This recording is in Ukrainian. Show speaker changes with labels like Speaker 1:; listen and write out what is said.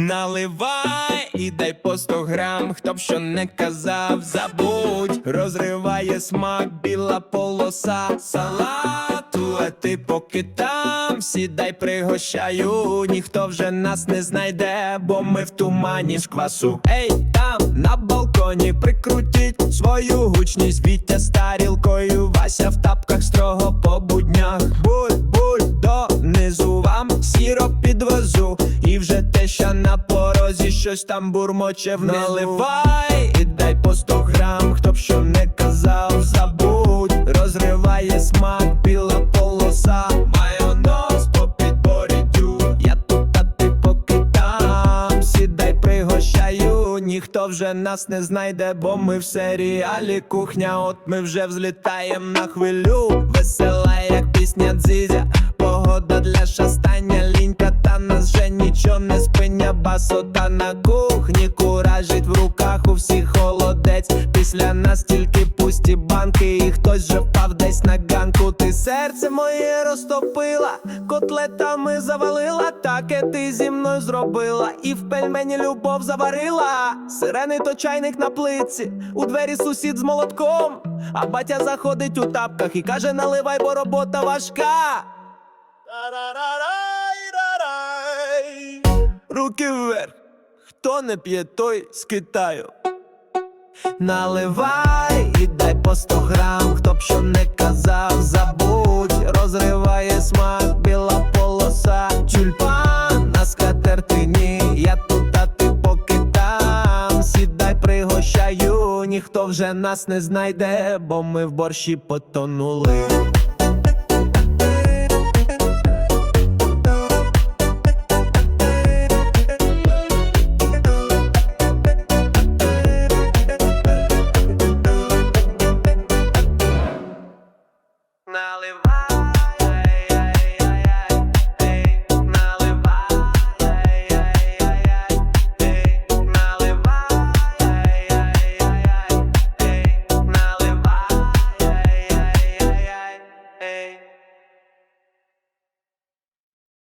Speaker 1: Наливай і дай по 100 грам, хто б що не казав, забудь, розриває смак, біла полоса салату, а ти поки там сідай, пригощаю, ніхто вже нас не знайде, бо ми в тумані з квасу. Ей, там на балконі прикрутіть свою гучність. Вітя з тарілкою, Вася в тапках строго по буднях. Буль, буль, донизу вам сіро підвезу, на порозі щось там бурмоче. Наливай і дай по 100 грам, хто б що не казав, забудь, розриває смак, біла полоса, майонез по підборіддю. Я тут, а ти поки там, сідай, пригощаю, ніхто вже нас не знайде, бо ми в серіалі кухня, от ми вже взлітаєм на хвилю. Весела, як пісня дзизя, погода для шастання, басота на кухні, куражить в руках у всіх холодець. Після нас тільки пусті банки, і хтось вже впав десь на ганку. Ти серце моє розтопила, котлетами завалила, таке ти зі мною зробила, і в пельмені любов заварила. Сирений то чайник на плитці, у двері сусід з молотком, а батя заходить у тапках і каже: наливай, бо робота важка. Тарарарай-рарай. Руки вверх, хто не п'є, той з Китаю. Наливай і дай по 100 грам, хто б що не казав, забудь, розриває смак, біла полоса, тюльпан на скатертині, я тут, а ти поки там, сідай, пригощаю, ніхто вже нас не знайде, бо ми в борщі потонули.